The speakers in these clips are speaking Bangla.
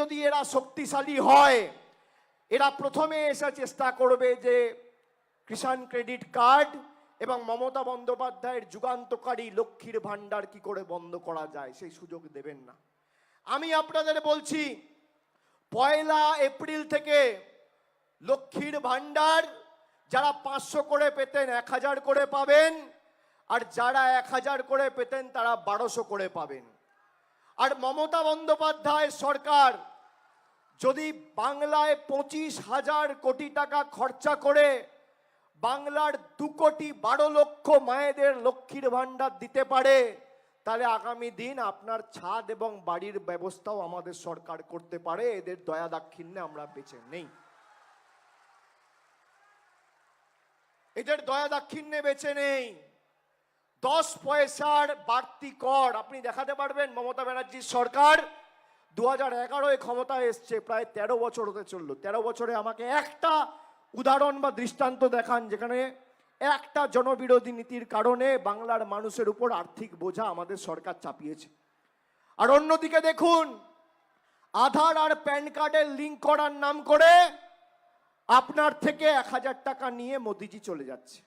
যদি এরা শক্তিশালী হয়, এরা প্রথমে এসে চেষ্টা করবে যে কিষাণ ক্রেডিট কার্ড এবং মমতা বন্দ্যোপাধ্যায়ের যুগান্তকারী লক্ষ্মীর ভাণ্ডার কি করে বন্ধ করা যায়, সেই সুযোগ দেবেন না। আমি আপনাদের বলছি, পয়লা এপ্রিল থেকে লক্ষ্মীর ভাণ্ডার যারা পাঁচশো করে পেতেন, এক হাজার করে পাবেন, আর যারা এক হাজার করে পেতেন তারা বারোশো করে পাবেন। আর মমতা বন্দ্যোপাধ্যায় সরকার যদি বাংলায় পঁচিশ হাজার কোটি টাকা খরচা করে বাংলার দু কোটি বারো লক্ষ মায়েদের লক্ষ্মীর ভাণ্ডার দিতে পারে, তাহলে আগামী দিন আপনার ছাদ এবং বাড়ির ব্যবস্থাও আমাদের সরকার করতে পারে, এদের দয়া দাক্ষিণ্যে আমরা বেঁচে নেই। এদের দয়া দাক্ষিণ্যে বেঁচে নেই। দশ পয়সার বাড়তি কর, আপনি দেখাতে পারবেন মমতা ব্যানার্জির সরকার দু হাজার এগারোয় ক্ষমতায় এসছে, প্রায় তেরো বছর হতে চলল। তেরো বছরে আমাকে একটা উদাহরণ বা দৃষ্টান্ত দেখান, যেখানে একটা জনবিরোধী নীতির কারণে বাংলার মানুষের উপর আর্থিক বোঝা আমাদের সরকার চাপিয়েছে। আর অন্যদিকে দেখুন, আধার আর প্যান কার্ডের লিঙ্ক করার নাম করে আপনার থেকে এক হাজার টাকা নিয়ে মোদিজি চলে যাচ্ছে।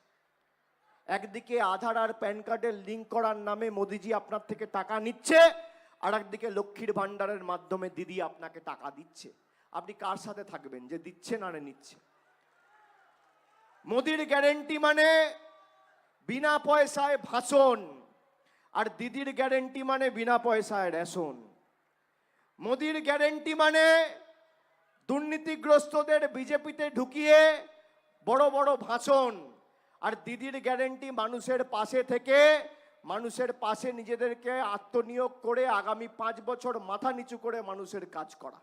একদিকে আধার আর প্যান কার্ডের লিঙ্ক করার নামে মোদিজি আপনার থেকে টাকা নিচ্ছে আর একদিকে লক্ষ্মীর ভাণ্ডারের মাধ্যমে দিদি আপনাকে টাকা দিচ্ছে। আপনি কার সাথে থাকবেন? যে দিচ্ছে না নিচ্ছে। মোদির গ্যারেন্টি মানে বিনা পয়সায় ভাষণ, আর দিদির গ্যারেন্টি মানে বিনা পয়সায় রেশন। মোদির গ্যারেন্টি মানে দুর্নীতিগ্রস্তদের বিজেপিতে ঢুকিয়ে বড় বড় ভাষণ, আর দিদির গ্যারেন্টি মানুষের পাশে থেকে মানুষের পাশে নিজেদেরকে আত্মনিয়োগ করে আগামী পাঁচ বছর মাথা নিচু করে মানুষের কাজ করা।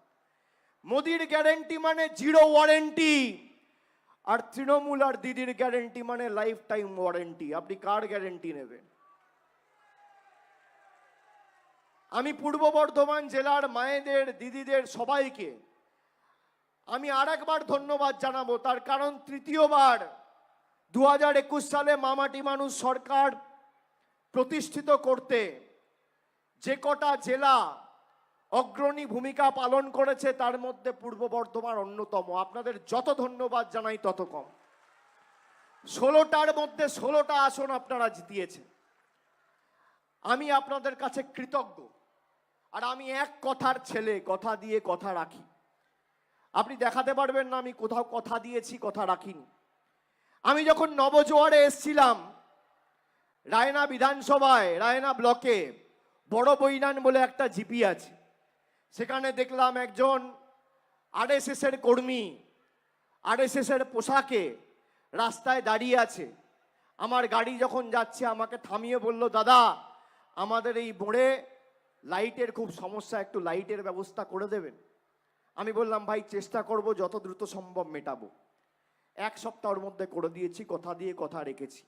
মোদির গ্যারেন্টি মানে জিরো ওয়ারেন্টি। আর তৃণমূল আর দিদির গ্যারেন্টি মানে লাইফ টাইম ওয়ারেন্টি। আপনি কার গ্যারেন্টি নেবেন? আমি পূর্ব বর্ধমান জেলার মায়েদের, দিদিদের সবাইকে আমি আর একবার ধন্যবাদ জানাব। তার কারণ তৃতীয়বার দু হাজার একুশ সালে মামাটি মানুষ সরকার প্রতিষ্ঠিত করতে যে কটা জেলা অগ্রণী ভূমিকা পালন করেছে, তার মধ্যে পূর্ব বর্ধমান অন্যতম। আপনাদের যত ধন্যবাদ জানাই, তত কম। ষোলোটার মধ্যে ষোলোটা আসন আপনারা জিতিয়েছেন। আমি আপনাদের কাছে কৃতজ্ঞ। আর আমি এক কথার ছেলে, কথা দিয়ে কথা রাখি। আপনি দেখাতে পারবেন না, আমি কোথাও কথা দিয়েছি, কথা রাখিনি। আমি যখন নবজোয়ারে এসছিলাম রায়না বিধানসভায়, রায়না ব্লকে বড় বৈনান বলে একটা জিপি আছে। সেখানে দেখলাম একজন আরএসএস এর কর্মী আরএসএস এর পোশাকে রাস্তায় দাঁড়িয়ে আছে। আমার গাড়ি যখন যাচ্ছে, আমাকে থামিয়ে বলল, দাদা, আমাদের এই বোড়ে লাইটের খুব সমস্যা, একটু লাইটের ব্যবস্থা করে দেবেন। আমি বললাম, ভাই, চেষ্টা করব, যত দ্রুত সম্ভব মেটাবো। এক সপ্তাহের মধ্যে করে দিয়েছি, কথা দিয়ে কথা রেখেছি।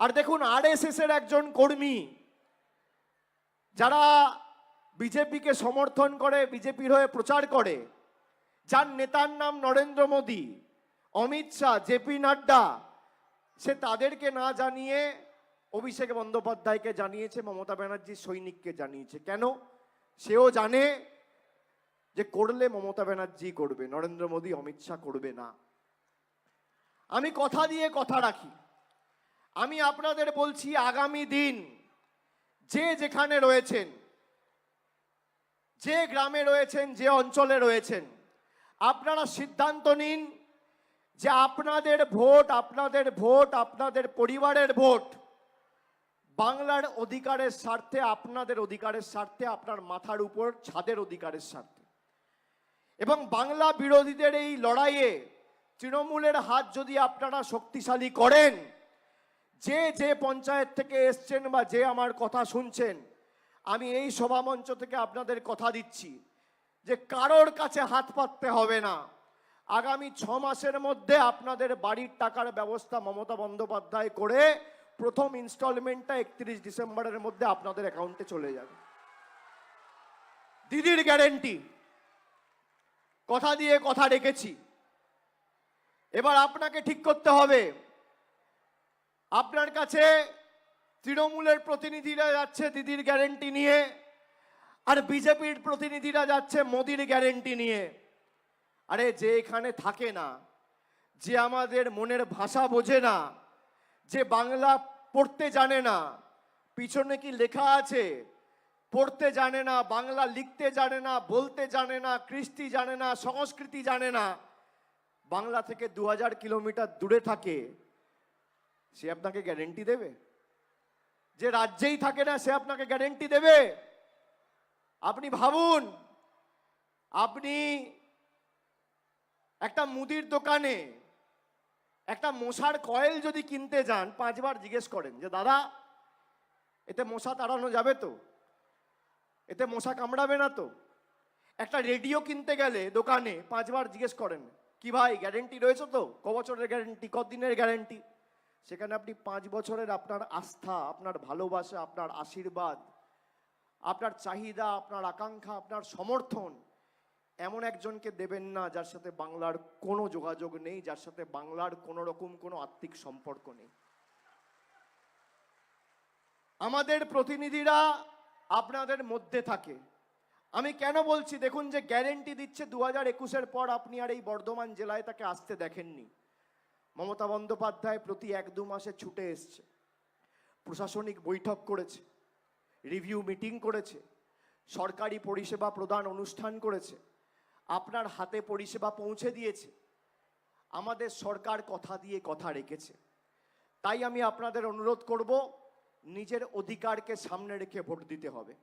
আর দেখুন আরএসএস এর একজন কর্মী, যারা বিজেপিকে সমর্থন করে বিজেপির হয়ে প্রচার করে, যার নেতার নাম নরেন্দ্র মোদী, অমিত শাহ জেপি নাড্ডা, সে তাদেরকে না জানিয়ে অভিষেক বন্দ্যোপাধ্যায়কে জানিয়েছে, মমতা ব্যানার্জির সৈনিককে জানিয়েছে। কেন? সেও জানে যে করলে মমতা ব্যানার্জি করবে, নরেন্দ্র মোদী, অমিত শাহ করবে না। আমি কথা দিয়ে কথা রাখি। আমি আপনাদের বলছি আগামী দিন যে যেখানে রয়েছেন, যে গ্রামে রয়েছেন, যে অঞ্চলে রয়েছেন, আপনারা সিদ্ধান্ত নিন যে আপনাদের ভোট আপনাদের ভোট, আপনাদের পরিবারের ভোট বাংলার অধিকারের স্বার্থে, আপনাদের অধিকারের স্বার্থে, আপনার মাথার উপর, ছাদের অধিকারের স্বার্থে। এবং বাংলা বিরোধীদের এই লড়াইয়ে তৃণমূলের হাত যদি আপনারা শক্তিশালী করেন যে যে পঞ্চায়েত থেকে এসছেন বা যে আমার কথা শুনছেন, আমি এই সভামঞ্চ থেকে আপনাদের কথা দিচ্ছি যে কারোর কাছে হাত পাততে হবে না। আগামী ছ মাসের মধ্যে আপনাদের বাড়ির টাকার ব্যবস্থা মমতা বন্দ্যোপাধ্যায় করে প্রথম ইনস্টলমেন্টটা একত্রিশ ডিসেম্বরের মধ্যে আপনাদের অ্যাকাউন্টে চলে যাবে। দিদির গ্যারেন্টি। কথা দিয়ে কথা রেখেছি। এবার আপনাকে ঠিক করতে হবে। আপনার কাছে তৃণমূলের প্রতিনিধিরা যাচ্ছে দিদির গ্যারেন্টি নিয়ে, আর বিজেপির প্রতিনিধিরা যাচ্ছে মোদির গ্যারেন্টি নিয়ে। আরে যে এখানে থাকে না, যে আমাদের মনের ভাষা বোঝে না, যে বাংলা পড়তে জানে না, পিছনে কি লেখা আছে? পড়তে জানে না, বাংলা লিখতে জানে না, বলতে জানে না, কৃষ্টি জানে না, সংস্কৃতি জানে না। বাংলা থেকে দু হাজার কিলোমিটার দূরে থাকে। সে আপনাকে গ্যারেন্টি দেবে। যে রাজ্যেই থাকে না, সে আপনাকে গ্যারেন্টি দেবে। আপনি ভাবুন, আপনি একটা মুদির দোকানে একটা মশার কয়েল যদি কিনতে যান, পাঁচবার জিজ্ঞেস করেন যে, দাদা, এতে মশা তাড়ানো যাবে তো? এতে মশা কামড়াবে না তো? একটা রেডিও কিনতে গেলে দোকানে পাঁচবার জিজ্ঞেস করেন, কি ভাই গ্যারেন্টি রয়েছে তো? ক বছরের গ্যারেন্টি কদিনের গ্যারেন্টি সেখানে আপনি পাঁচ বছরের আপনার আস্থা, আপনার ভালোবাসা, আপনার আশীর্বাদ, আপনার চাহিদা, আপনার আকাঙ্ক্ষা, আপনার সমর্থন এমন একজনকে দেবেন না যার সাথে বাংলার কোনো যোগাযোগ নেই, যার সাথে বাংলার কোনো রকম কোনো আত্মিক সম্পর্ক নেই। আমাদের প্রতিনিধিরা আপনাদের মধ্যে থাকে। আমি কেন বলছি, দেখুন যে গ্যারেন্টি দিচ্ছে দু হাজার একুশের পর আপনি আর এই বর্ধমান জেলায় তাকে আসতে দেখেননি। মমতা বন্দ্যোপাধ্যায় প্রতি এক দু মাসে ছুটে এসছে। প্রশাসনিক বৈঠক করেছে রিভিউ মিটিং করেছে, সরকারি পরিষেবা প্রদান অনুষ্ঠান করেছে, আপনার হাতে পরিষেবা পৌঁছে দিয়েছে, আমাদের সরকার কথা দিয়ে কথা রেখেছে। তাই আমি আপনাদের অনুরোধ করব, নিজের অধিকারকে সামনে রেখে ভোট দিতে হবে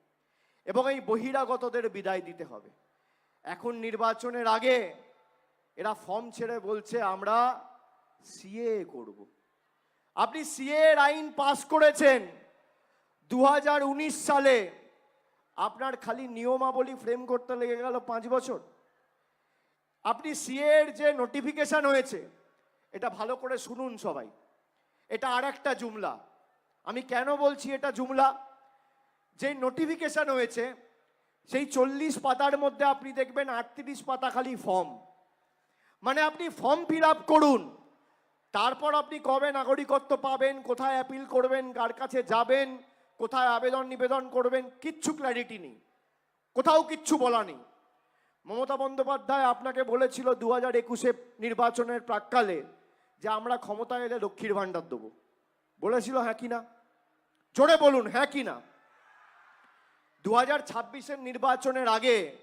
এবং এই বহিরাগতদের বিদায় দিতে হবে। এখন নির্বাচনের আগে এরা ফর্ম ছেড়ে বলছে, আমরা সিএ করব। আপনি সিএ আইন পাস করেছেন দু হাজার উনিশ সালে। আপনার খালি নিয়মাবলী ফ্রেম করতে লেগে গেল পাঁচ বছর। আপনি সিএ এর যে নোটিফিকেশন হয়েছে, এটা ভালো করে শুনুন সবাই। এটা আর একটা জুমলা। আমি কেন বলছি এটা জুমলা? যে নোটিফিকেশন হয়েছে, সেই চল্লিশ পাতার মধ্যে আপনি দেখবেন আটত্রিশ পাতা খালি ফর্ম মানে আপনি ফর্ম ফিল আপ করুন। তারপর আপনি কবে নাগরিকত্ব পাবেন, কোথায় অ্যাপিল করবেন, কার কাছে যাবেন, কোথায় আবেদন নিবেদন করবেন, কিচ্ছু ক্ল্যারিটি নেই। কোথাও কিচ্ছু বলা নেই। মমতা বন্দ্যোপাধ্যায় আপনাকে বলেছিল দু হাজার একুশে নির্বাচনের প্রাককালে যে আমরা ক্ষমতায় এলে লক্ষ্মীর ভাণ্ডার দেবো। বলেছিল হ্যাঁ কি না? জোরে বলুন হ্যাঁ কি না? দু হাজার ছাব্বিশের নির্বাচনের আগে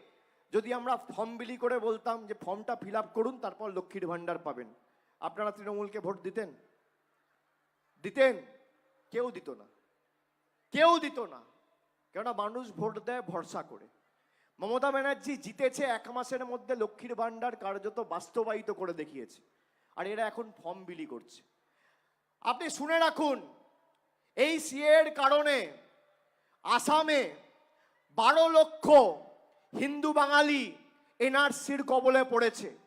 যদি আমরা ফর্ম বিলি করে বলতাম যে ফর্মটা ফিল করুন, তারপর লক্ষ্মীর ভাণ্ডার পাবেন। আপনারা তৃণমূলকে ভোট দিতেন? দিতেন? কেউ দিত না। কেউ দিত না। কেননা মানুষ ভোট দেয় ভরসা করে। মমতা ব্যানার্জি জিতেছে এক মাসের মধ্যে লক্ষ্মীর ভাণ্ডার কার্যত বাস্তবায়িত করে দেখিয়েছে। আর এরা এখন ফর্ম বিলি করছে। আপনি শুনে রাখুন, এই সিএর কারণে আসামে বারো লক্ষ হিন্দু বাঙালি এনআরসির কবলে পড়েছে।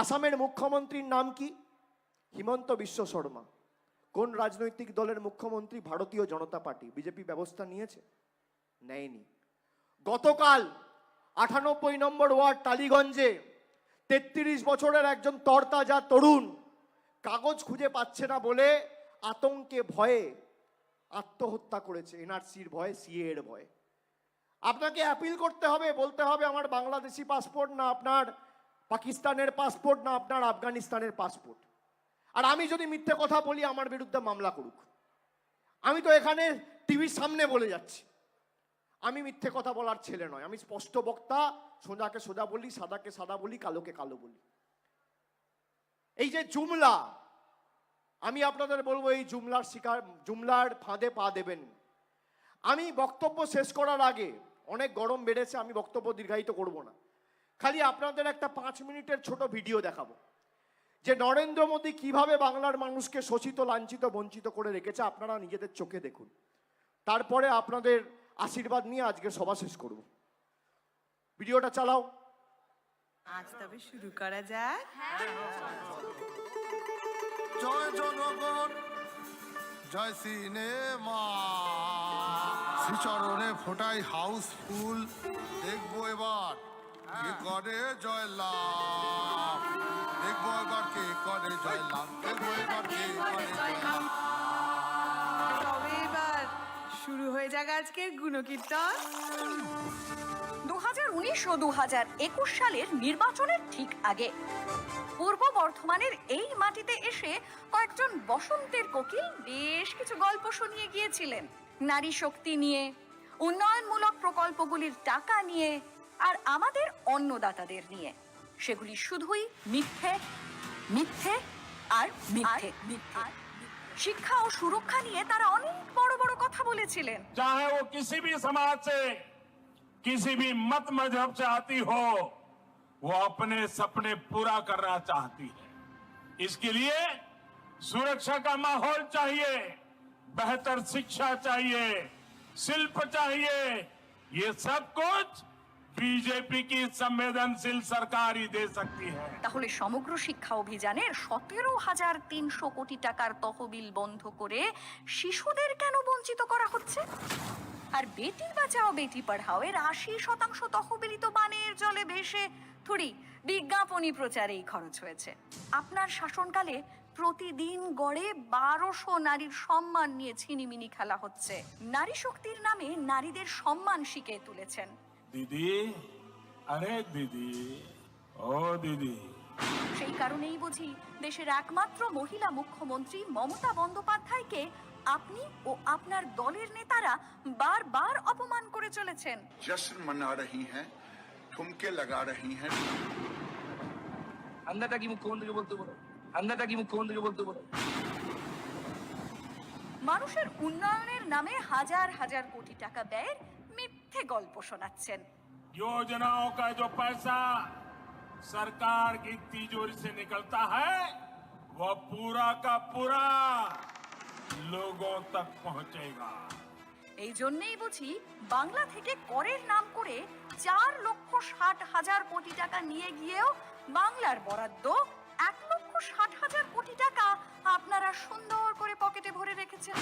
আসামের মুখ্যমন্ত্রীর নাম কি? হিমন্ত বিশ্ব শর্মা। কোন রাজনৈতিক দলের মুখ্যমন্ত্রী ভারতীয় জনতা পার্টি? বিজেপি ব্যবস্থা নিয়েছে? নেয়নি। গতকাল আটানব্বই নম্বর ওয়ার্ড টালিগঞ্জে তেত্রিশ বছরের একজন তরতাজা তরুণ কাগজ খুঁজে পাচ্ছে না বলে আতঙ্কে ভয়ে আত্মহত্যা করেছে। এনআরসির ভয়ে, সিএ এর ভয়ে। আপনাকে অ্যাপিল করতে হবে, বলতে হবে আমার বাংলাদেশি পাসপোর্ট না আপনার পাকিস্তানের পাসপোর্ট না আপনার আফগানিস্তানের পাসপোর্ট আর আমি যদি মিথ্যে কথা বলি, আমার বিরুদ্ধে মামলা করুক। আমি তো এখানে টিভির সামনে বলে যাচ্ছি। আমি মিথ্যে কথা বলার ছেলে নয়। আমি স্পষ্ট বক্তা, সোজাকে সোজা বলি, সাদাকে সাদা বলি, কালোকে কালো বলি। এই যে জুমলা, আমি আপনাদের বলব, এই জুমলার শিকার, জুমলার ফাঁদে পা দেবেন। আমি বক্তব্য শেষ করার আগে, অনেক গরম বেড়েছে, আমি বক্তব্য দীর্ঘায়িত করব না। খালি আপনাদের একটা পাঁচ মিনিটের ছোট ভিডিও দেখাবো। যে নরেন্দ্র মোদী কীভাবে বাংলার মানুষকে শোষিত লাঞ্ছিত বঞ্চিত করে রেখেছে আপনারা নিজেদের চোখে দেখুন। তারপরে আপনাদের আশীর্বাদ নিয়ে আজকে সভা শেষ করব। ভিডিওটা চালাও। আজ তবে শুরু করা যাক। জয় জনগণ জয় সিনেমা। শ্রীচরণে ফোটাই হাউসফুল দেখব এবার। কে করে জয় লাভ দেখব এবার কে করে জয় লাভ দেখব এবার কে করে জয় লাভ তবে এবার শুরু হয়ে যাক গুণকীর্তন। দু ও দু সালের নির্বাচনের ঠিক আগে পূর্ব বর্ধমানের এই মাটিতে এসে কয়েকজন বসন্তের কোকিল বেশ কিছু গল্প শুনিয়ে গিয়েছিলেন। নারী শক্তি নিয়ে, উন্নয়নমূলক প্রকল্পগুলির টাকা নিয়ে আর আমাদের অন্নদাতাদের নিয়ে সেগুলি শুধুই মিথ্যে মিথ্যে আর মিথ্যে মিথ্যে শিক্ষা ও সুরক্ষা নিয়ে তারা অনেক বড় বড় কথা বলেছিলেন चाहे वो किसी भी समाज से किसी भी मत मजहब से आती हो वो अपने सपने पूरा करना चाहती है इसके लिए सुरक्षा का माहौल चाहिए बेहतर शिक्षा चाहिए शिल्प चाहिए ये सब कुछ বিজেপি কি সংবেদনশীল সরকারই দে সকতি তাহলে সমগ্র শিক্ষা অভিযানে সতেরো হাজার তিনশো কোটি টাকার তহবিল বন্ধ করে শিশুদের কেন বঞ্চিত করা হচ্ছে? আর বেটি বাঁচাও, বেটি পড়াও এর আশি শতাংশ তহবিলই তো বানের জলে ভেসে। থুড়ি বিজ্ঞাপনী প্রচারেই খরচ হয়েছে। আপনার শাসনকালে প্রতিদিন গড়ে বারোশো নারীর সম্মান নিয়ে ছিনিমিনি খেলা হচ্ছে। নারী শক্তির নামে নারীদের সম্মান শিখে তুলেছেন। दीदी अरे दीदी ओ दीदी সেই কারণেই বুঝি দেশের একমাত্র মহিলা মুখ্যমন্ত্রী মমতা বন্দ্যোপাধ্যায়কে আপনি ও আপনার দলের নেতারা বারবার অপমান করে চলেছেন जश्न मना रही हैं ठुमके लगा रही हैं আন্দাটা কি মুখ্যমন্ত্রীকে বলতে বলো আন্দাটা কি মুখ্যমন্ত্রীকে বলতে বলো মানুষের উন্নয়নের নামে হাজার হাজার কোটি টাকা ব্যয়ের মিথ্যে গল্প শোনাচ্ছেন योजनाओं का जो पैसा सरकार की तिजोरी से निकलता है वह पूरा का पूरा लोगों तक पहुंचेगा এই জন্যেই বুঝি বাংলা থেকে করের নাম করে চার লক্ষ ষাট হাজার কোটি টাকা নিয়ে গিয়েও বাংলার বরাদ্দ এক লক্ষ ষাট হাজার কোটি টাকা আপনারা সুন্দর করে পকেটে ভরে রেখেছেন।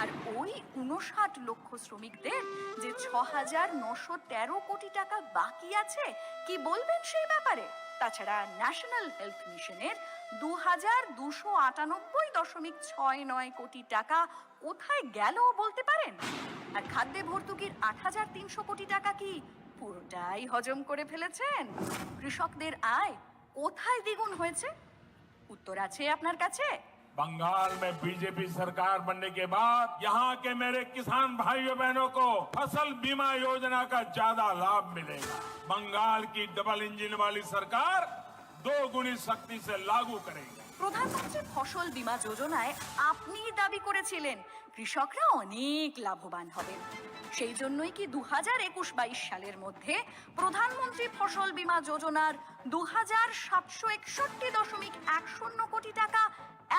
আর ওই উনষাট লক্ষ শ্রমিকদের যে ছ হাজার নশো তেরো কোটি টাকা বাকি আছে, কি বলবেন সেই ব্যাপারে? তাছাড়া ন্যাশনাল হেলথ মিশনের দু হাজার দুশো আটানব্বই দশমিক ছয় নয় কোটি টাকা কোথায় গেল বলতে পারেন? আর খাদ্যে ভর্তুকির আট হাজার তিনশো কোটি টাকা কি পুরোটাই হজম করে ফেলেছেন? কৃষকদের আয় কোথায় দ্বিগুণ হয়েছে? উত্তর আছে আপনার কাছে बंगाल में बीजेपी सरकार बनने के बाद यहाँ के मेरे किसान भाइयों बहनों को फसल बीमा योजना का ज्यादा लाभ मिलेगा बंगाल की डबल इंजन वाली सरकार दो गुनी शक्ति से लागू करेगी প্রধানমন্ত্রী ফসল বীমা যোজনায় আপনি দাবি করেছিলেন কৃষকরা অনেক লাভবান হবেন সেই জন্যই কি দু হাজার একুশ বাইশ সালের মধ্যে প্রধানমন্ত্রী ফসল বীমা যোজনার দু হাজার সাতশো একষট্টি দশমিক এক শূন্য কোটি টাকা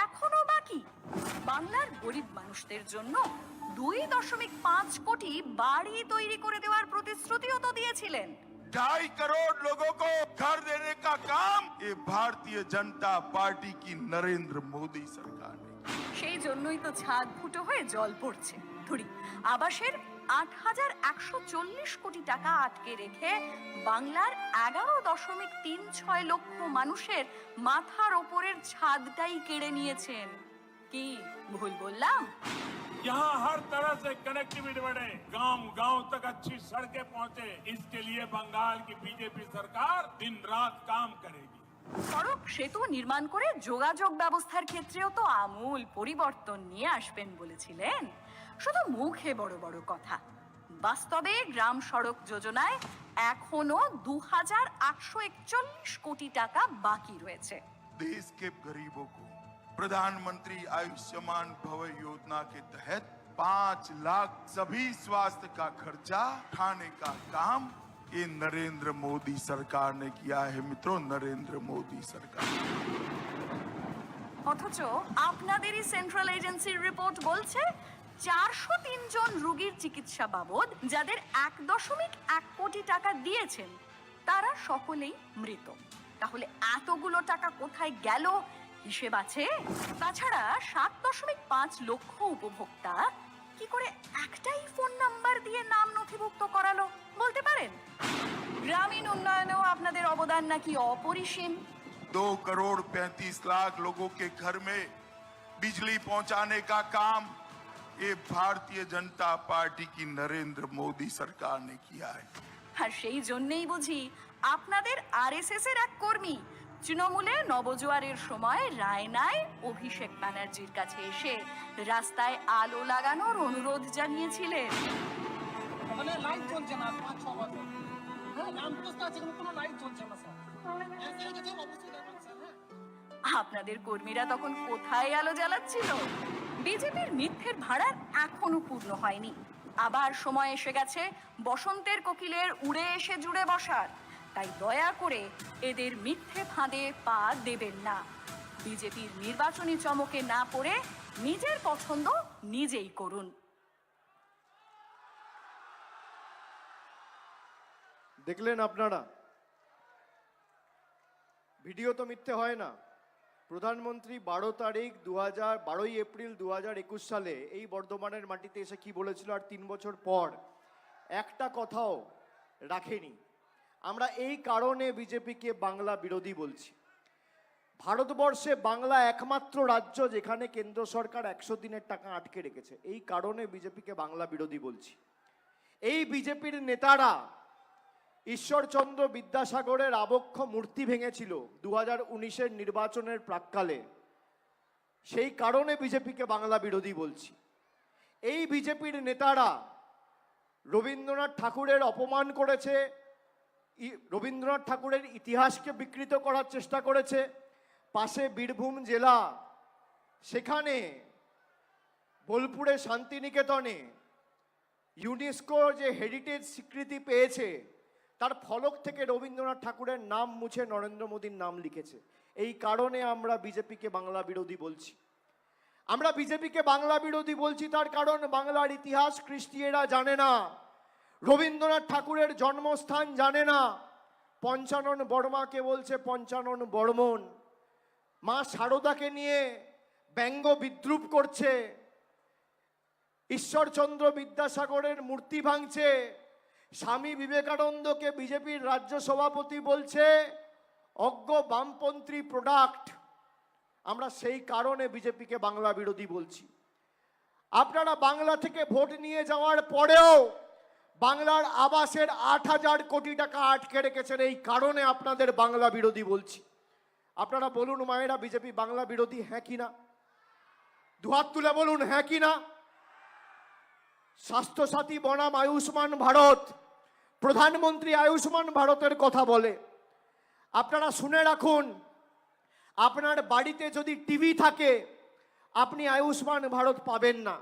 এখনো বাকি বাংলার গরিব মানুষদের জন্য দুই দশমিক পাঁচ কোটি বাড়ি তৈরি করে দেওয়ার প্রতিশ্রুতিও তো দিয়েছিলেন ढाई करोड़ लोगों को घर देने का काम ये भारतीय जनता पार्टी की नरेंद्र मोदी सरकार ने किया। সেই জন্যই তো ছাদ ফুটো হয়ে জল পড়ছে ধরি আবাসের আট হাজার একশো চল্লিশ কোটি টাকা আটকে রেখে বাংলার এগারো দশমিক তিন ছয় লক্ষ মানুষের মাথার ওপরের ছাদটাই কেড়ে নিয়েছেন কি ভুল বললাম यहाँ हर तरह से कनेक्टिविटी बढ़े गांव गांव तक अच्छी सड़कें पहुंचे इसके लिए बंगाल की बीजेपी सरकार दिन रात काम करेगी সড়ক সেতু নির্মাণ করে যোগাযোগ ব্যবস্থার ক্ষেত্রেও তো আমূল পরিবর্তন নিয়ে আসবেন বলেছিলেন শুধু মুখে বড় বড় কথা বাস্তবে গ্রাম সড়ক যোজনায় এখনো দু হাজার আটশো একচল্লিশ কোটি টাকা বাকি রয়েছে देश के गरीबों को प्रधानमंत्री आयुष्मान भव योजना के तहत पाँच लाख सभी स्वास्थ्य का खर्चा उठाने का काम ये नरेंद्र मोदी सरकार ने किया है मित्रों नरेंद्र मोदी सरकार অথচ আপনাদেরই সেন্ট্রাল এজেন্সির রিপোর্ট বলছে চারশো জন রোগীর চিকিৎসা বাবদ যাদের এক দশমিক এক কোটি টাকা দিয়েছেন তারা সকলেই মৃত তাহলে এতগুলো টাকা কোথায় গেল হিসেব আছে তাছাড়া সাত দশমিক পাঁচ লক্ষ উপভোক্তা কি করে একটাই ফোন নাম্বার দিয়ে নাম নথিভুক্ত করালো বলতে পারেন গ্রামীণ উন্নয়নেও আপনাদের অবদান নাকি অপরিসীম दो करोड़ पैंतीस लाख लोगों के घर में बिजली पहुंचाने का काम ये भारतीय जनता पार्टी की नरेंद्र मोदी सरकार ने किया है আর সেই জন্যেই বুঝি আপনাদের আরএসএস এর এক কর্মী তৃণমূলে নবজোয়ারের সময় রায়নায় অভিষেক ব্যানার্জির কাছে এসে রাস্তায় আলো লাগানোর অনুরোধ জানিয়েছিলেন। ওখানে লাইট জ্বলছে না পাঁচ ছ বছর। হ্যাঁ কোনো লাইট না স্যার। হ্যাঁ। আপনাদের কর্মীরা তখন কোথায় আলো জ্বালাচ্ছিল? বিজেপির মিথ্যের ভাড়া এখনও পূর্ণ হয়নি। আবার সময় এসে গেছে বসন্তের কোকিলের উড়ে এসে জুড়ে বসার। তাই দয়া করে এদের মিথ্যে ফাঁদে পা দেবেন না। বিজেপির নির্বাচনী চমকে না পড়ে নিজের পছন্দ নিজেই করুন। দেখলেন আপনারা? ভিডিও তো মিথ্যে হয় না। প্রধানমন্ত্রী বারো তারিখ দু হাজার বারোই এপ্রিল দু হাজার একুশ সালে এই বর্ধমানের মাটিতে এসে কি বলেছিল আর তিন বছর পর? একটা কথাও রাখেনি। আমরা এই কারণে বিজেপিকে বাংলা বিরোধী বলছি। ভারতবর্ষে বাংলা একমাত্র রাজ্য যেখানে কেন্দ্র সরকার একশো দিনের টাকা আটকে রেখেছে। এই কারণে বিজেপিকে বাংলা বিরোধী বলছি। এই বিজেপির নেতারা ঈশ্বরচন্দ্র বিদ্যাসাগরের আবক্ষ মূর্তি ভেঙেছিল দু হাজার উনিশের নির্বাচনের প্রাককালে। সেই কারণে বিজেপিকে বাংলা বিরোধী বলছি। এই বিজেপির নেতারা রবীন্দ্রনাথ ঠাকুরের অপমান করেছে রবীন্দ্রনাথ ঠাকুরের ইতিহাসকে বিকৃত করার চেষ্টা করেছে। পাশে বীরভূম জেলা, সেখানে বোলপুরে শান্তিনিকেতনে ইউনেস্কো যে হেরিটেজ স্বীকৃতি পেয়েছে, তার ফলক থেকে রবীন্দ্রনাথ ঠাকুরের নাম মুছে নরেন্দ্র মোদীর নাম লিখেছে। এই কারণে আমরা বিজেপিকে বাংলা বিরোধী বলছি। আমরা বিজেপিকে বাংলা বিরোধী বলছি, তার কারণ বাংলার ইতিহাস খ্রিস্টিয়েরা জানে না। রবীন্দ্রনাথ ঠাকুরের জন্মস্থান জানে না। পঞ্চানন বর্মাকে বলছে পঞ্চানন বর্মন। মা শারদাকে নিয়ে ব্যঙ্গ বিদ্রুপ করছে। ঈশ্বরচন্দ্র বিদ্যাসাগরের মূর্তি ভাঙছে। স্বামী বিবেকানন্দকে বিজেপির রাজ্য সভাপতি বলছে, অজ্ঞ বামপন্থী প্রোডাক্ট আমরা সেই কারণে বিজেপিকে বাংলা বিরোধী বলছি। আপনারা বাংলা থেকে ভোট নিয়ে যাওয়ার পরেও বাংলার আবাসের আট হাজার কোটি টাকা আটকে রেখেছেন। এই কারণে আপনাদের বাংলা বিরোধী বলছি। আপনারা বলুন, মায়েরা, বিজেপি বাংলা বিরোধী হ্যাঁ কি না? দুহাত তুলে বলুন হ্যাঁ কি না? স্বাস্থ্যসাথী বনাম আয়ুষ্মান ভারত। প্রধানমন্ত্রী আয়ুষ্মান ভারতের কথা বলে। আপনারা শুনে রাখুন, আপনার বাড়িতে যদি টিভি থাকে, আপনি আয়ুষ্মান ভারত পাবেন না।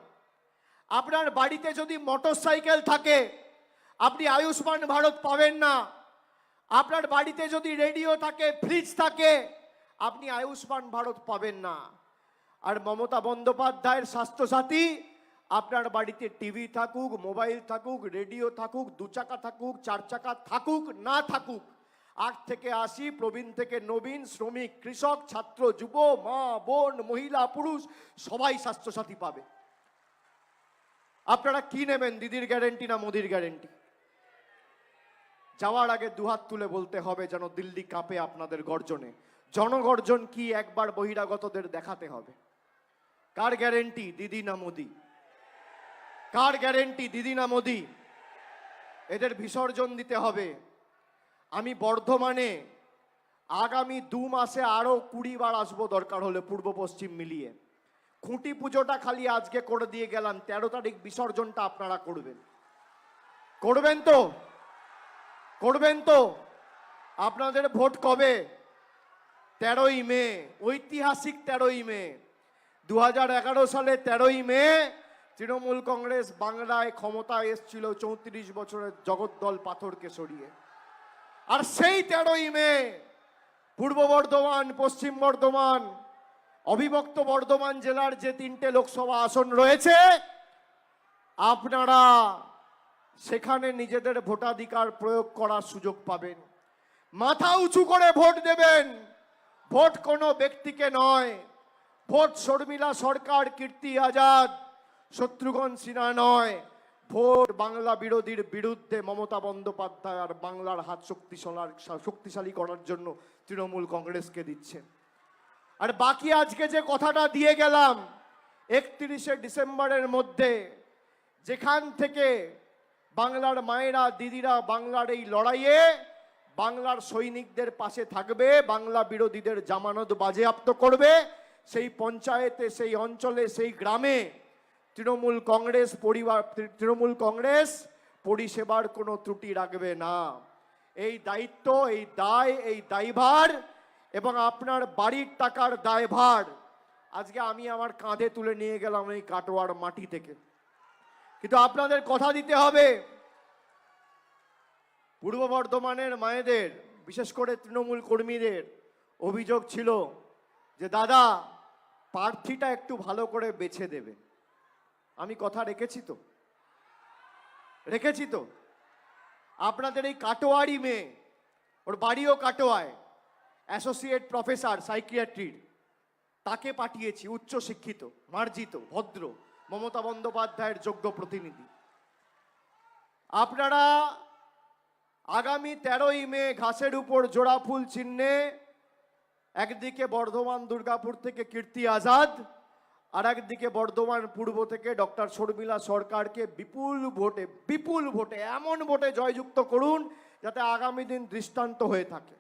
আপনার বাড়িতে যদি মোটরসাইকেল থাকে আপনি আয়ুষ্মান ভারত পাবেন না। আপনার বাড়িতে যদি রেডিও থাকে ফ্রিজ থাকে, আপনি আয়ুষ্মান ভারত পাবেন না। আর মমতা বন্দ্যোপাধ্যায়ের স্বাস্থ্যসাথী, আপনার বাড়িতে টিভি থাকুক মোবাইল থাকুক রেডিও থাকুক, দু চাকা থাকুক, চার চাকা থাকুক, না থাকুক, আট থেকে আশি, প্রবীণ থেকে নবীন, শ্রমিক, কৃষক, ছাত্র, যুব, মা, বোন, মহিলা, পুরুষ, সবাই স্বাস্থ্যসাথী পাবে। আপনারা কি নেবেন? দিদির গ্যারেন্টি না মোদির গ্যারেন্টি যাওয়ার আগে দুহাত তুলে বলতে হবে যেন দিল্লি কাঁপে আপনাদের গর্জনে। জনগর্জন কি একবার বহিরাগতদের দেখাতে হবে? কার গ্যারেন্টি দিদি না মোদি? কার গ্যারেন্টি দিদি না মোদি? এদের বিসর্জন দিতে হবে। আমি বর্ধমানে আগামী দু মাসে আরও কুড়ি বার আসব দরকার হলে পূর্ব পশ্চিম মিলিয়ে। খুঁটি পুজোটা খালি আজকে করে দিয়ে গেলাম, তেরো তারিখ বিসর্জনটা আপনারা করবেন। করবেন তো? করবেন তো? আপনাদের ভোট কবে? তেরোই মে, ঐতিহাসিক তেরোই মে। দু সালে তেরোই মে, তৃণমূল কংগ্রেস বাংলায় ক্ষমতায় এসছিল চৌত্রিশ বছরের জগদ্দল পাথরকে সরিয়ে। আর সেই তেরোই মে, পূর্ব বর্ধমান, পশ্চিম বর্ধমান, অবিভক্ত বর্ধমান জেলার যে তিনটে লোকসভা আসন রয়েছে, আপনারা সেখানে নিজেদের ভোটাধিকার প্রয়োগ করার সুযোগ পাবেন। মাথা উঁচু করে ভোট দেবেন। ভোট কোনো ব্যক্তিকে নয়। ভোট শর্মিলা সরকার, কীর্তি আজাদ, শত্রুঘ্ন সিনহা নয়। ভোট বাংলা বিরোধীর বিরুদ্ধে মমতা বন্দ্যোপাধ্যায় আর বাংলার হাত শক্তিশালার শক্তিশালী করার জন্য তৃণমূল কংগ্রেসকে দিচ্ছে। আর বাকি আজকে যে কথাটা দিয়ে গেলাম, একত্রিশে ডিসেম্বরের মধ্যে যেখান থেকে বাংলার মায়েরা, দিদিরা বাংলার এই লড়াইয়ে বাংলার সৈনিকদের পাশে থাকবে, বাংলা বিরোধীদের জামানত বাজেয়াপ্ত করবে। সেই পঞ্চায়েতে, সেই অঞ্চলে, সেই গ্রামে তৃণমূল কংগ্রেস পরিবার, তৃণমূল কংগ্রেস পরিষেবার কোনো ত্রুটি রাখবে না। এই দায়িত্ব, এই দায়, এই দায়ভার এবং আপনার বাড়ির টাকার দায়ভার আজকে আমি আমার কাঁধে তুলে নিয়ে গেলাম এই কাটোয়ার মাটি থেকে। কিন্তু আপনাদের কথা দিতে হবে। পূর্ব বর্ধমানের মায়েদের, বিশেষ করে তৃণমূল কর্মীদের অভিযোগ ছিল যে, দাদা, প্রার্থীটা একটু ভালো করে বেছে দেবে। আমি কথা রেখেছি তো? রেখেছি তো? আপনাদের এই কাটোয়ারি মেয়ে, ওর বাড়িও কাটোয়ায়, অ্যাসোসিয়েট প্রফেসর, সাইকিয়াট্রির, তাকে পাঠিয়েছি উচ্চ শিক্ষিত মার্জিত, ভদ্র মমতা বন্দ্যোপাধ্যায়ের যোগ্য প্রতিনিধি। আপনারা আগামী তেরোই মে ঘাসের উপর জোড়া ফুল চিহ্নে একদিকে বর্ধমান, দুর্গাপুর থেকে কীর্তি আজাদ আর একদিকে বর্ধমান পূর্ব থেকে ডক্টর শর্মিলা সরকারকে বিপুল ভোটে বিপুল ভোটে, এমন ভোটে জয়যুক্ত করুন যাতে আগামী দিন দৃষ্টান্ত হয়ে থাকে।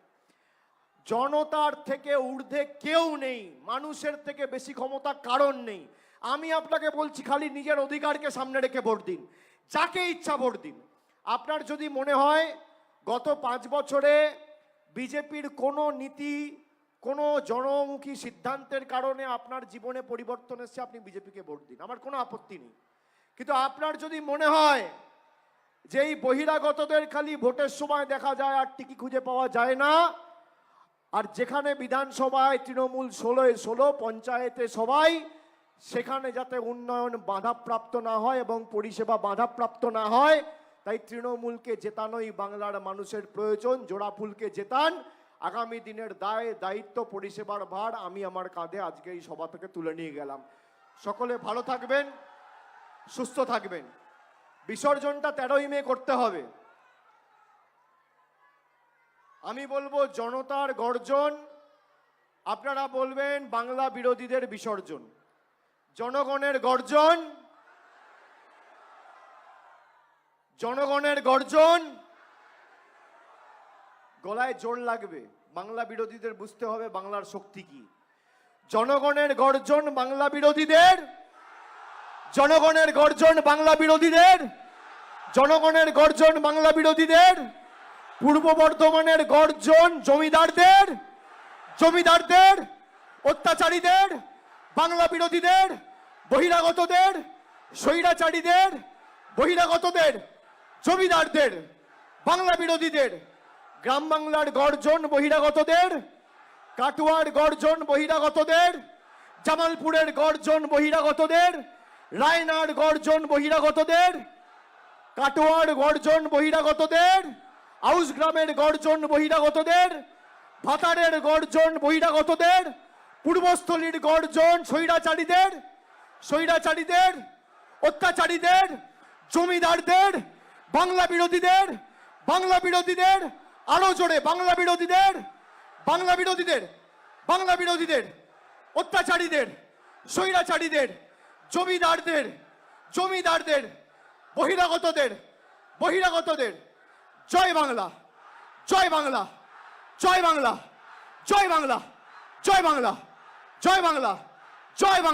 জনতার থেকে ঊর্ধ্বে কেউ নেই, মানুষের থেকে বেশি ক্ষমতা কারণ নেই। আমি আপনাকে বলছি, খালি নিজের অধিকারকে সামনে রেখে ভোট দিন। যাকে ইচ্ছা ভোট দিন। আপনার যদি মনে হয়, গত পাঁচ বছরে বিজেপির কোনো নীতি, কোনো জনমুখী সিদ্ধান্তের কারণে আপনার জীবনে পরিবর্তন এসছে, আপনি বিজেপিকে ভোট দিন। আমার কোনো আপত্তি নেই। কিন্তু আপনার যদি মনে হয় যে এই বহিরাগতদের খালি ভোটের সময় দেখা যায় আর টিকি খুঁজে পাওয়া যায় না, আর যেখানে বিধানসভায় তৃণমূল ষোলোয় ষোলো, পঞ্চায়েতে সবাই সেখানে যাতে উন্নয়ন বাধাপ্রাপ্ত না হয় এবং পরিষেবা বাধাপ্রাপ্ত না হয়, তাই তৃণমূলকে জেতানোই বাংলার মানুষের প্রয়োজন জোড়াফুলকে জেতান। আগামী দিনের দায়, দায়িত্ব, পরিষেবার ভার আমি আমার কাঁধে আজকে এই সভা থেকে তুলে নিয়ে গেলাম। সকলে ভালো থাকবেন, সুস্থ থাকবেন। বিসর্জনটা তেরোই মে করতে হবে। আমি বলব জনতার গর্জন, আপনারা বলবেন বাংলা বিরোধীদের বিসর্জন। জনগণের গর্জন। জনগণের গর্জন। গলায় জোর লাগবে। বাংলা বিরোধীদের বুঝতে হবে বাংলার শক্তি কি। জনগণের গর্জন বাংলা বিরোধীদের। জনগণের গর্জন বাংলা বিরোধীদের। জনগণের গর্জন বাংলা বিরোধীদের। পূর্ব বর্ধমানের গর্জন জমিদারদের। জমিদারদের। অত্যাচারীদের। বাংলা বিরোধীদের, বহিরাগতদের, স্বৈরাচারীদের, বহিরাগতদের, জমিদারদের, বাংলা বিরোধীদের, গ্রাম বাংলার গর্জন বহিরাগতদের, কাটুয়ার গর্জন বহিরাগতদের, জামালপুরের গর্জন বহিরাগতদের, রায়নার গর্জন বহিরাগতদের, কাটোয়ার গর্জন বহিরাগতদের আউস গ্রামের গর্জন বহিরাগতদের, ভাতারের গর্জন বহিরাগতদের পূর্বস্থলীর গর্জন স্বৈরাচারীদের স্বৈরাচারীদের, অত্যাচারীদের, জমিদারদের, বাংলা বিরোধীদের বাংলা বিরোধীদের, আরও জোরে বাংলা বিরোধীদের বাংলা বিরোধীদের বাংলা বিরোধীদের, অত্যাচারীদের, স্বৈরাচারীদের, জমিদারদের জমিদারদের, বহিরাগতদের বহিরাগতদের। জয় বাংলা জয় বাংলা জয় বাংলা জয় বাংলা জয় বাংলা। জয় বাংলা জয় বাংলা।